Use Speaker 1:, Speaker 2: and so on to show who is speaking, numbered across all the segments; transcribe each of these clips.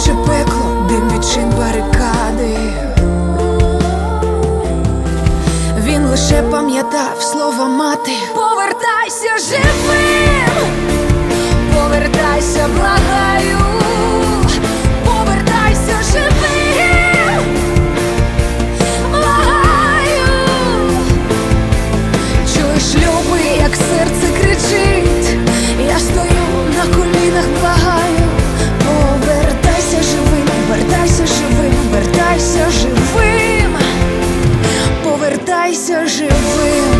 Speaker 1: Наче пекло, дим відчин барикади. Він лише пам'ятав слова мати. Повертайся живим, повертайся, благаю, повертайся живим.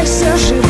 Speaker 1: вертайся живим,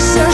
Speaker 1: живим, вертайся